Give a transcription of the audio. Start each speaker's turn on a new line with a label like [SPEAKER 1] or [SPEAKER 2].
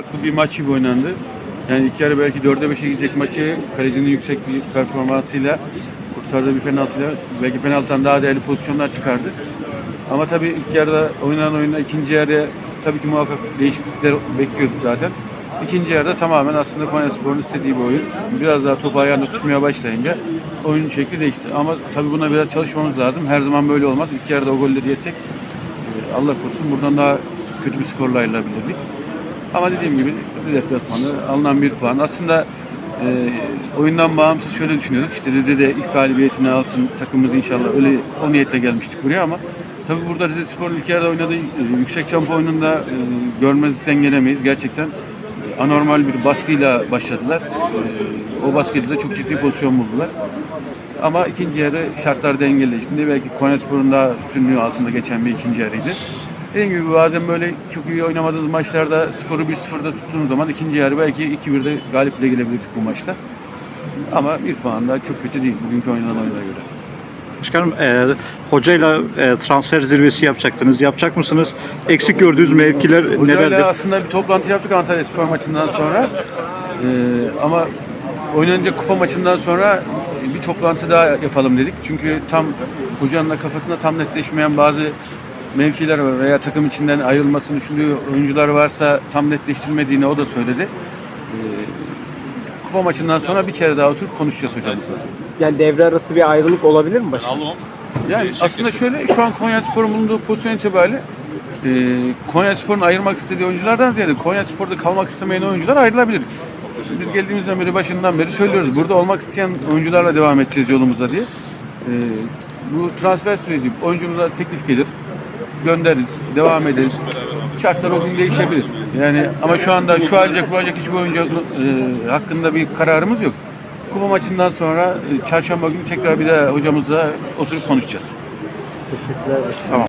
[SPEAKER 1] Farklı bir maç gibi oynandı. Yani ilk yarı belki 4'e 5'e gidecek maçı kalecinin yüksek bir performansıyla kurtardığı bir penaltıyla belki penaltıdan daha değerli pozisyonlar çıkardı. Ama tabii ilk yarıda oynanan oyunda ikinci yarıya tabii ki muhakkak değişiklikler bekliyorduk zaten. İkinci yarıda tamamen aslında Konyaspor'un istediği bir oyun. Biraz daha topu ayağında tutmaya başlayınca oyunun şekli değişti. Ama tabii buna biraz çalışmamız lazım. Her zaman böyle olmaz. İlk yarıda o golleri yesek e, Allah korusun buradan daha kötü bir skorla ayrılabilirdik. Ama dediğim gibi Rize deplasmanı alınan bir puan. Aslında e, oyundan bağımsız şöyle düşünüyorduk. İşte Rize'de ilk galibiyetini alsın takımımız inşallah öyle o niyetle gelmiştik buraya ama tabii burada Rize Spor'un ilk yarıda oynadığı e, yüksek tempo oyununda e, görmezlikten gelemeyiz. Gerçekten e, anormal bir baskıyla başladılar. E, o baskıyla da çok ciddi pozisyon buldular. Ama ikinci yarı şartlar dengeleştiğinde belki Konyaspor'un daha üstünlüğü altında geçen bir ikinci yarıydı. Dediğim gibi bazen böyle çok iyi oynamadığımız maçlarda skoru 1-0'da tuttuğumuz zaman ikinci yarı belki 2-1'de galip bile gelebilirdik bu maçta. Ama bir puan da çok kötü değil bugünkü oynanan oyuna göre.
[SPEAKER 2] Başkanım e, hocayla e, transfer zirvesi yapacaktınız. Yapacak mısınız? Eksik gördüğünüz mevkiler
[SPEAKER 1] Hocayla
[SPEAKER 2] nelerdir?
[SPEAKER 1] aslında bir toplantı yaptık Antalya Spor maçından sonra. Ee, ama oynanacak kupa maçından sonra bir toplantı daha yapalım dedik. Çünkü tam hocanın da kafasında tam netleşmeyen bazı mevkiler var veya takım içinden ayrılmasını düşündüğü oyuncular varsa tam netleştirmediğini o da söyledi. Ee, kupa maçından sonra bir kere daha oturup konuşacağız hocamızla.
[SPEAKER 3] Yani devre arası bir ayrılık olabilir mi başkanım?
[SPEAKER 1] Yani aslında şöyle şu an Konya Spor'un bulunduğu pozisyon itibariyle e, Konya Spor'un ayırmak istediği oyunculardan ziyade Konya Spor'da kalmak istemeyen oyuncular ayrılabilir. Biz geldiğimizden beri başından beri söylüyoruz. Burada olmak isteyen oyuncularla devam edeceğiz yolumuza diye. E, bu transfer süreci oyuncumuza teklif gelir. Göndeririz, devam ederiz. Şartlar o gün değişebilir. Yani ama şu anda şu ayrıca kuracak hiçbir oyuncu e, hakkında bir kararımız yok. Kupa maçından sonra e, çarşamba günü tekrar bir daha hocamızla oturup konuşacağız.
[SPEAKER 3] Teşekkürler başkanım.